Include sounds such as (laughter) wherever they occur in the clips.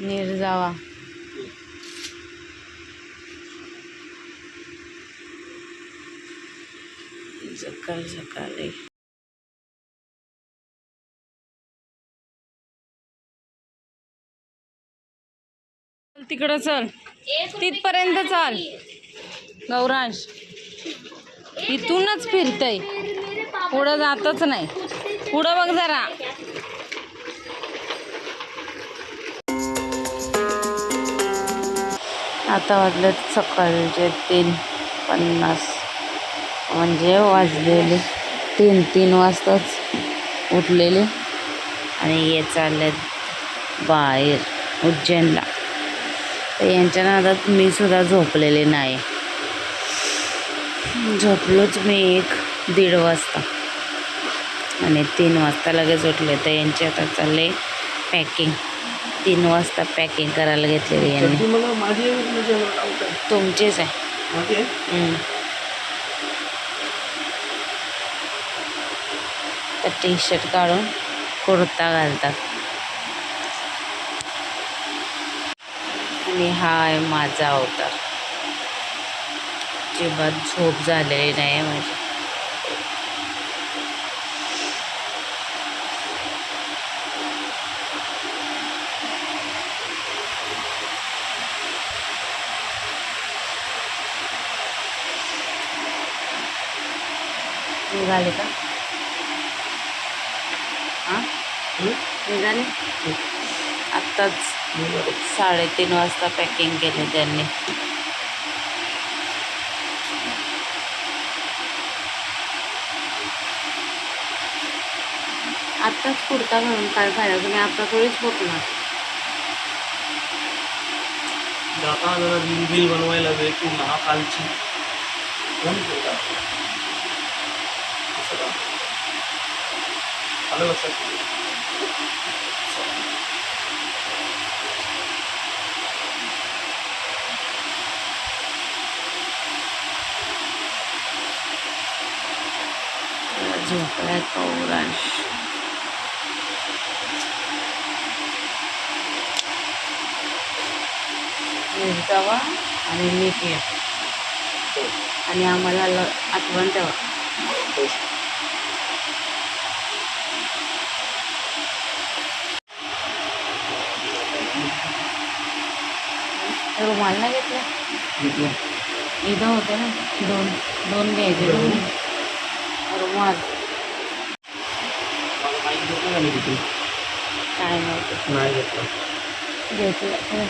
निर्जावा सकाळ सकाळी तिकडं चल. तिथपर्यंत चाल. गौरांश इथूनच फिरतय. पुढं जातच नाही. पुढं बघ जरा. आता वाजले सकाळचे तीन पन्नास. म्हणजे वाजलेले तीन तीन वाजताच उठलेले. आणि हे चाललेत बाहेर उज्जैनला. तर यांच्या नादात मी सुद्धा झोपलेले नाही. झोपलोच मी एक दीड वाजता. आणि तीन वाजता लगेच उठले. तर यांचे आता चालले पॅकिंग. तीन वाजता पॅकिंग करायला घेतलेली यांनी. तुमचेच आहे. तर टी शर्ट काढून कुर्ता घालतात. आणि हा आहे माझा अवतार. अजिबात झोप झालेली नाही माझी. निघाले का? हां? निघाले? आत्ताच साडेतीन वाजता पॅकिंग केले त्यांनी. आत्ताच कुर्ता घालून काय फायदा? तुम्ही आता थोडीच जरा रील बिल बनवायला वेळ की महाकालची कोण बोलता करा आलं लक्षात झोपड्यात पौरांश जावा आणि मीठ या आणि आम्हाला ल आठवण ठेवा. हो. रुमाल नाही घेतला? घेतलं. इथं होते ना दोन दोन घ्यायचे रुमाल. काय नाही घेतलं. घेतलं.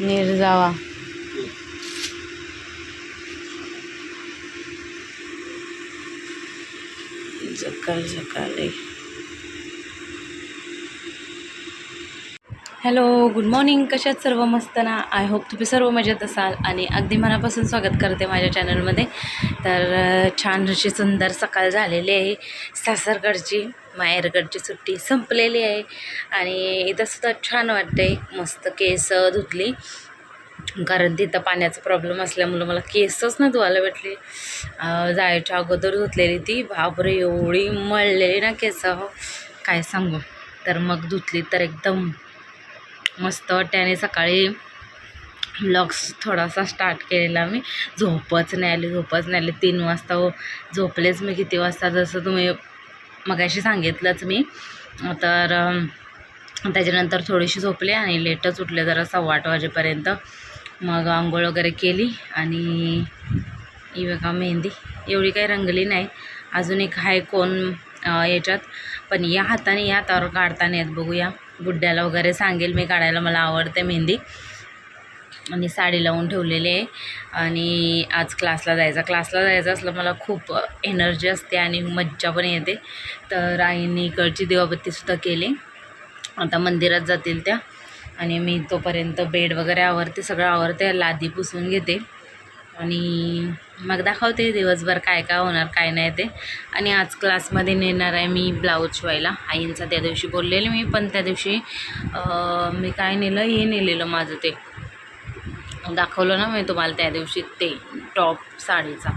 निर्जावा सकाळ सकाळी हॅलो गुड मॉर्निंग कशात सर्व मस्त ना आय होप तुम्ही सर्व मजेत असाल आणि अगदी मनापासून स्वागत करते माझ्या चॅनलमध्ये तर छान अशी सुंदर सकाळ झालेली आहे. सासरगडची माहेरगडची सुट्टी संपलेली आहे. आणि इथंसुद्धा छान वाटते मस्त केस धुतली. कारण तिथं पाण्याचा प्रॉब्लेम असल्यामुळं मला केसच ना धुवायला भेटली. जायच्या अगोदर धुतलेली ती. बापरे एवढी मळलेली ना केस. हो, काय सांगू? तर मग धुतली तर एकदम मस्त वाटते आणि सकाळी ब्लॉग्स थोडासा स्टार्ट केलेला मी. झोपच नाही आली झोपच नाही आली. तीन वाजता हो, झोपलेच मी किती वाजता? जसं तुम्ही मगाशी सांगितलंच मी. तर त्याच्यानंतर थोडीशी झोपले आणि लेटच उठले जरा सव्वा आठ वाजेपर्यंत. मग आंघोळ वगैरे केली आणि ही बघा मेहंदी. एवढी काही रंगली नाही. अजून एक आहे कोण याच्यात. पण या हाताने या हातावर काढताना येत बघूया. गुड्ड्याला वगैरे सांगेल. मी काढायला मला आवडते मेहंदी. आणि साडी लावून ठेवलेली आहे. आणि आज क्लासला जायचा. क्लासला जायचं असलं मला खूप एनर्जी असते आणि मज्जा पण येते. तर आईने इकडची दिवाबत्तीसुद्धा केली. आता मंदिरात जातील त्या. आणि मी तोपर्यंत बेड वगैरे आवरते सगळं आवरते लादी पुसून घेते. आणि मग दाखवते दिवसभर काय काय होणार काय नाही ते. आणि आज क्लासमध्ये नेणार आहे मी ब्लाऊज शिवायला. आईंचा त्या दिवशी बोललेले मी पण त्या दिवशी मी काय नेलं हे नेलेलं माझं ते. दाखवलं ना मी तुम्हाला त्या दिवशी ते टॉप साडीचा.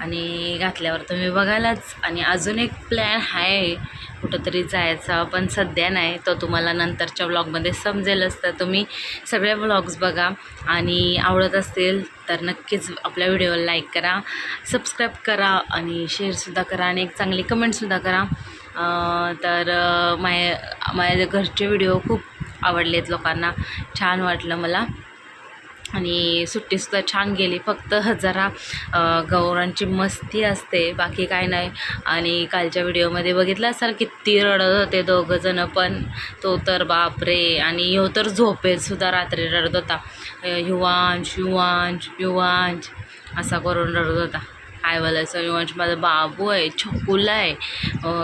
आणि घातल्यावर तुम्ही बघायलाच. आणि अजून एक प्लॅन आहे कुठंतरी जायचा पण सध्या नाही. तो तुम्हाला नंतरच्या ब्लॉगमध्ये समजेलच. तर तुम्ही सगळे ब्लॉग्स बघा. आणि आवडत असतील तर नक्कीच आपल्या व्हिडिओला लाईक करा सबस्क्राईब करा आणि शेअरसुद्धा करा आणि एक चांगली कमेंटसुद्धा करा. तर माझ्या माझ्या घरचे व्हिडिओ खूप आवडलेत लोकांना. छान वाटलं मला. आणि सुट्टीसुद्धा छान गेली. फक्त जरा गौरांची मस्ती असते. बाकी काय नाही. आणि कालच्या व्हिडिओमध्ये बघितलं असाल किती रडत होते दोघंजणं पण. तो तर बापरे. आणि ह्यो तर झोपेतसुद्धा रात्री रडत होता. युवांश युवांश युवांश असा करून रडत होता. काय बोलायचं युवांश? माझा बाबू आहे छकुला आहे.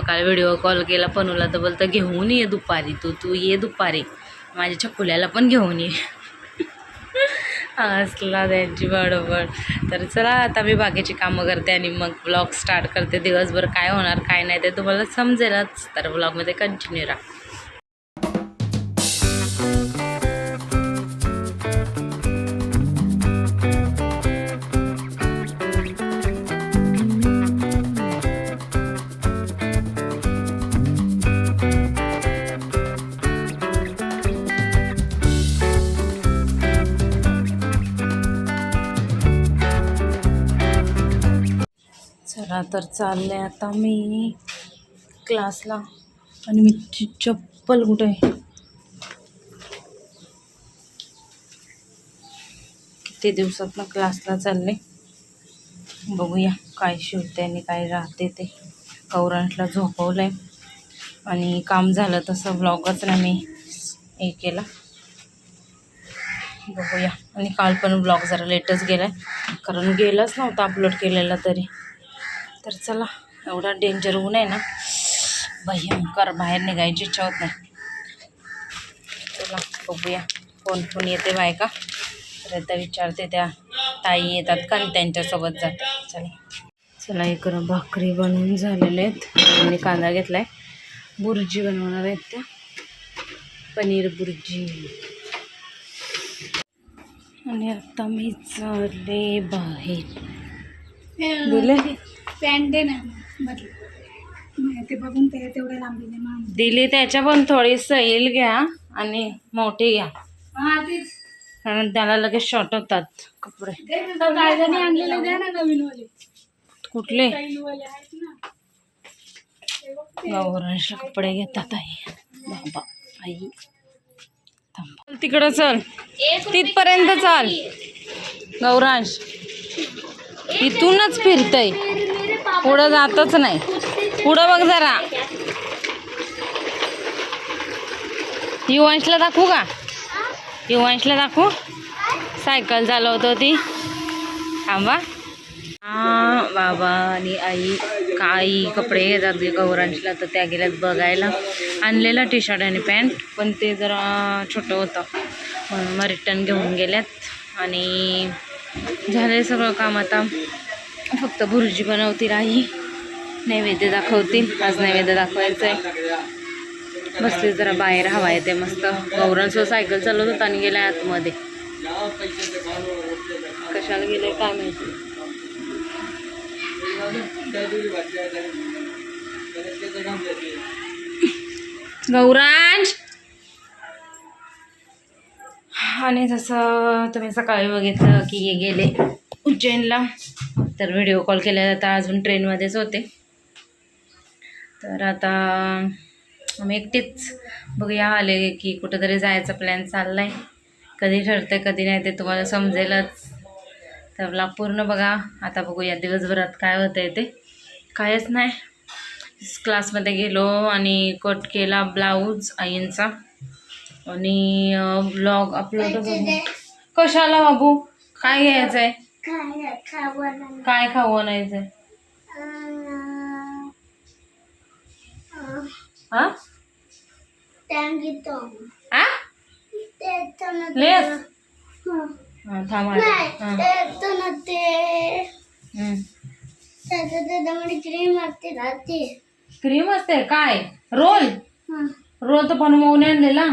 काल व्हिडिओ कॉल केला. पनूला तर बोलतं घेऊन ये दुपारी तू. तू ये दुपारी. माझ्या छकुल्याला पण घेऊन ये. असला त्यांची बरोबर तर चला आता मी बाकीची कामं करते आणि मग ब्लॉग स्टार्ट करते. दिवसभर काय होणार काय नाही ते तुम्हाला समजेलच. तर ब्लॉगमध्ये कंटिन्यू राहा. चला तर चालले आता मी क्लासला. आणि मी चप्पल कुठे आहे? किती दिवसात क्लासला चालले. बघूया काय शिवते आणि काय राहते ते. गौरांशला झोपवलं आहे आणि काम झालं तसं ब्लॉगच नाही मी हे केला. बघूया. आणि काल पण ब्लॉग जरा लेटच गेला आहे कारण गेलाच नव्हता अपलोड केलेला तरी. तर चला एवढा डेंजर ऊन आहे ना. भयंकर बाहेर निघायची इच्छा होत नाही. चला बघूया फोन फोन येते बायका. तर आता विचारते त्या ताई येतात का आणि त्यांच्यासोबत जाते. चला. चला इकडं भाकरी बनवून झालेले आहेत. मी कांदा घेतला आहे बुर्जी बनवणार आहेत त्या. पनीर बुर्जी. आणि आता मी चालले बाहेर. दिले पॅन्ट दे ना ते बघून ते तेवढ्या लांबीने दिली त्याच्या पण थोडी सैल घ्या आणि मोठी घ्या. हा तेच. कारण त्याला लगेच शॉर्ट होतात कपडे. आणलेले द्या ना नवीन वाले कुठले नवीन वाले आहेत ना. गौरांश कपडे घेतात आई. बाबा आई. थांब. तिकडं चल. तिथपर्यंत चाल. गौरांश. इथूनच फिरतय. पुढं जातच नाही. पुढं बघ जरा. युवांशला दाखवू का? युवांशला दाखवू. सायकल चालवत होती. थांबा. हा बाबा आणि आई काही कपडे घेतात गौरांशला तर त्या गेल्यात बघायला. आणलेलं टी शर्ट आणि पॅन्ट पण ते जरा छोटं होतं. म्हणून मग रिटर्न घेऊन गेल्यात. आणि झालं सगळं काम आता. फक्त भुर्जी बनवतील आई. नैवेद्य दाखवतील. आज नैवेद्य दाखवायचं आहे बसले जरा बाहेर हवा येते मस्त. गौरांसह सायकल चालवत होता आणि गेलाय आतमध्ये. कशाला गेले काय माहिती? गौरांश! आणि जसं तुम्ही सकाळी बघितलं की गेले उज्जैनला तर व्हिडिओ कॉल केला जाता अजून ट्रेनमध्येच होते. तर आता आम्ही एकटीच बघूया आले की कुठंतरी जायचा प्लॅन चालला आहे कधी ठरतं कधी नाही ते तुम्हाला समजेलच. तर मला पूर्ण बघा. आता बघूया दिवसभरात काय होतं आहे ते. कायच नाही. क्लासमध्ये गेलो आणि कट केला ब्लाऊज आईंचा. आणि ब्लॉग अपलोड कशाला बाबू? काय घ्यायचं आहे काय खाऊ आणायचं आहे हा आ? लेस? हा, थांब आले. हा. हम्म. क्रीम असते राहते क्रीम असते काय? रोल? रोल तर बनवून आणलेला.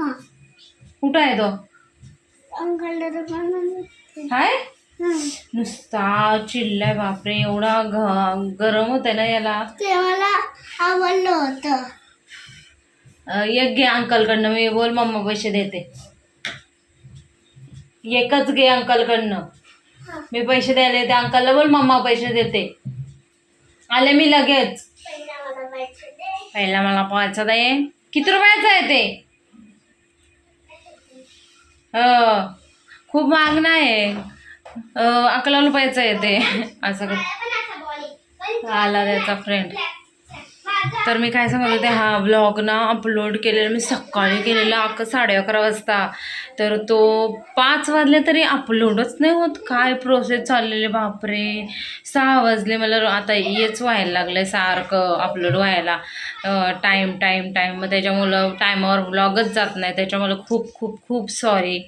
हा. कुठं आहे तो? अंकल काय नुसता चिल्लाय बापरे एवढा घ गरम होत ना याला. ते मला आवडलं होतं. अं, एक घे अंकलकडनं मी बोल मम्मा पैसे देते. एकच घे अंकलकडनं. मी पैसे द्यायला येते अंकलला बोल मम्मा पैसे देते. आले मी लगेच. पहिला मला पाहायचं दे किती रुपयाचं आहे ते? हो. खूप महाग नाही अकरा रुपयाचं आहे ते. असं. आला त्याचा फ्रेंड तर मी काय सांगत होते हा व्लॉग ना अपलोड केलेला मी सकाळी केलेला अख्ख साडे अकरा वाजता. तर तो पाच वाजले तरी अपलोडच नाही होत. काय प्रोसेस चाललेले बापरे. सहा वाजले मला आता येच व्हायला लागलं आहे सारखं अपलोड व्हायला. टाईम टाईम टाईम मग त्याच्यामुळं टायमावर व्लॉगच जात नाही. त्याच्यामुळं खूप खूप खूप सॉरी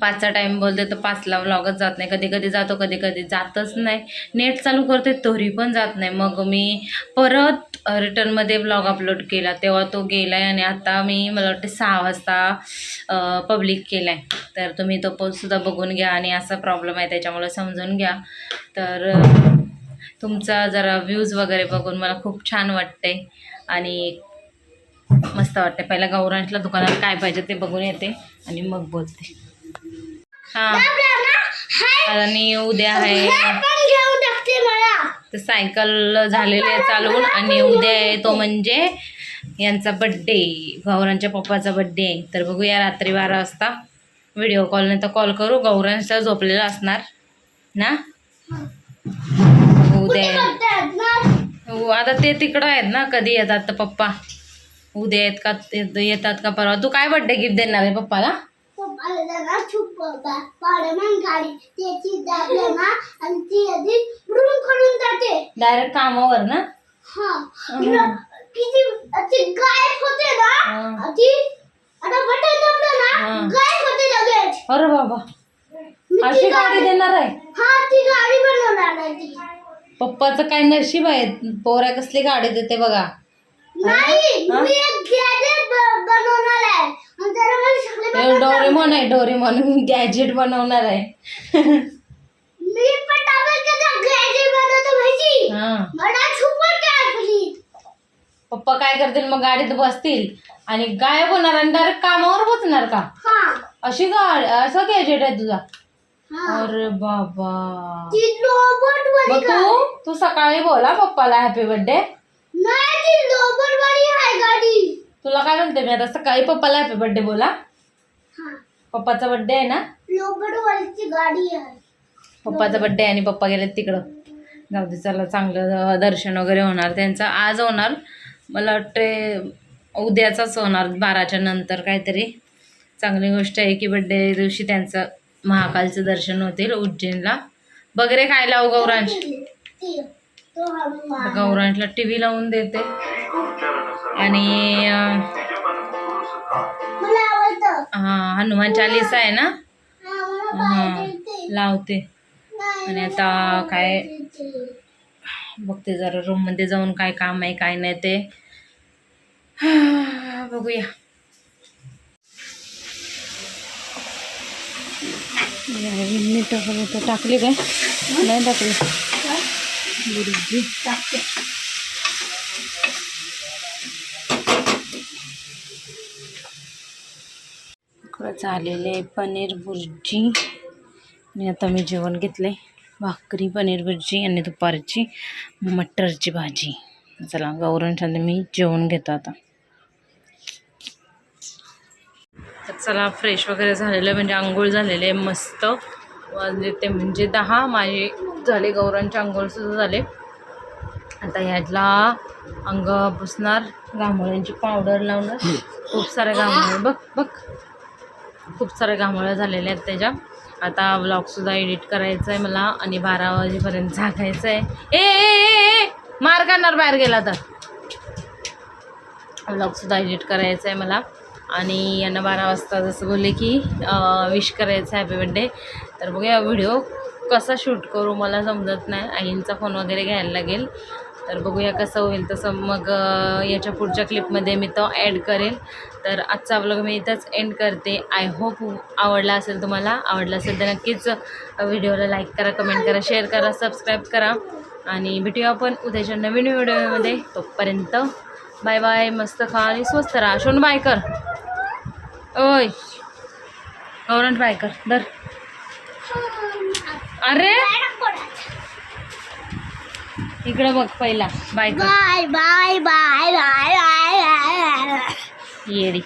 पाचचा टाईम बोलते तर पाचला व्लॉगच जात नाही. कधी कधी जातो कधी कधी जातच नाही. नेट चालू करते तरी पण जात नाही. मग मी परत रिटर्नमध्ये ब्लॉग अपलोड केला. तेव्हा तो गेला आहे आणि आता मी मला वाटते सहा वाजता पब्लिक केला आहे तर तुम्ही तो पोस्टसुद्धा बघून घ्या आणि असा प्रॉब्लेम आहे त्याच्यामुळे समजून घ्या. तर तुमचा जरा व्ह्यूज वगैरे बघून मला खूप छान वाटते आणि मस्त वाटते पहिला गौरांशला दुकानात काय पाहिजे ते बघून येते आणि मग बोलते. हां. आणि उद्या आहे. तर सायकल झालेली चालवून आणि उद्या आहे तो म्हणजे यांचा बड्डे गौरांच्या पप्पाचा बड्डे आहे तर बघूया रात्री बारा वाजता. व्हिडिओ कॉलने तर कॉल करू. गौरांचा झोपलेला असणार. ना? उद्या. हो, आता ते तिकडं आहेत ना कधी येतात तर पप्पा. उद्या येत का येत- येतात का परवा. तू काय बड्डे गिफ्ट देणार आहे पप्पाला? गाडी त्याची दाबलं ना आणि ती आधी रूम करून जाते. डायरेक्ट कामावर ना? हा. किती गायब होते ना. अशी आता बटन दाबलं ना. गायब होते लगेच. अरे बाबा. अशी ती गाडी देणार आहे? हा ती गाडी बनवणार आहे ती. पप्पाचं काय नशीब आहे? पोऱ्या कसली गाडी देते बघा. नाही? मी एक गॅजेट बनवणार आहे. हे डोरेमॉन आहे डोरेमॉन गॅजेट (laughs) बनवणार आहे. मी पण डबल त्याचा गॅजेट बनवतो माहिती हा. मला सुपर काय प्लीज पप्पा काय करतील? मग गाडीत बसतील. आणि गायब होणार आणि डायरेक्ट कामावर पोचणार का? हा. अशी गाडी असं गॅजेट आहे तुझा. हा. अरे बाबा. ती रोबोट वाली मग तू तू सकाळी बोला पप्पाला हॅपी बर्थडे आहे तुला काय म्हणते मी आता सकाळी पप्पाला हॅपी बर्थडे बोला. हा. पप्पाचा बर्थडे आहे ना? गाडी आहे. पप्पाचा बड्डे आणि पप्पा गेले तिकडं. जाऊ दे चला चांगलं दर्शन वगैरे होणार. त्यांचं आज होणार मला वाटते उद्याचाच होणार बाराच्या नंतर काहीतरी. चांगली गोष्ट आहे की बड्डे दिवशी त्यांचं महाकालचं दर्शन होतील उज्जैनला. वगैरे खायला हो गौरांशला टी व्ही लावून देते. आणि हा हनुमान चालीसा आहे ना? हा. लावते. आणि आता काय. बघते जरा रूममध्ये जाऊन काय काम आहे काय नाही ते. बघूया. मीठ टाकली काय? नाही टाकली. बुर्जी टाकते. झालेले पनीर भुर्जी. आणि आता मी जेवण घेतले भाकरी पनीर भुर्जी आणि दुपारची मटरची भाजी. चला गौरण सांगते मी जेवण घेतो आता. चला फ्रेश वगैरे झालेलं आहे म्हणजे आंघोळ झालेले आहे मस्त. वाजले ते म्हणजे दहा. माझे झाले गौरांचे अंघोळसुद्धा झाले. आता ह्यातला अंग पुसणार. घामोळ्यांची पावडर लावणार. खूप साऱ्या गांभोळे बघ बघ. खूप साऱ्या घामोळ्या झालेल्या आहेत त्याच्या. आता व्लॉगसुद्धा एडिट करायचं आहे मला आणि बारा वाजेपर्यंत झाकायचं आहे ए ए, ए ए. मार करणार बाहेर गेला तर. व्लॉगसुद्धा एडिट करायचं आहे मला. आणि यांना बारा वाजता जसं बोलले की विश करायचं हॅपी बड्डे तर बघूया व्हिडिओ कसा शूट करू मला समजत नाही. आईंचा फोन वगैरे घ्यायला लागेल. तर बघूया कसं होईल तसं. मग याच्या पुढच्या क्लिपमध्ये मी तो ॲड करेल. तर आजचा ब्लॉग मी इथंच एंड करते. आय होप आवडला असेल तुम्हाला. आवडला असेल तर नक्कीच व्हिडिओला लाईक करा कमेंट करा शेअर करा सबस्क्राईब करा. आणि भेटूया आपण उद्याच्या नवीन व्हिडिओमध्ये. तोपर्यंत बाय बाय मस्त खा आणि स्वस्त राहा. शोन बाय कर ओय गौरण बाय कर दर अरे? इकडं बघ पहिला. Bye bye bye bye bye bye. येडी.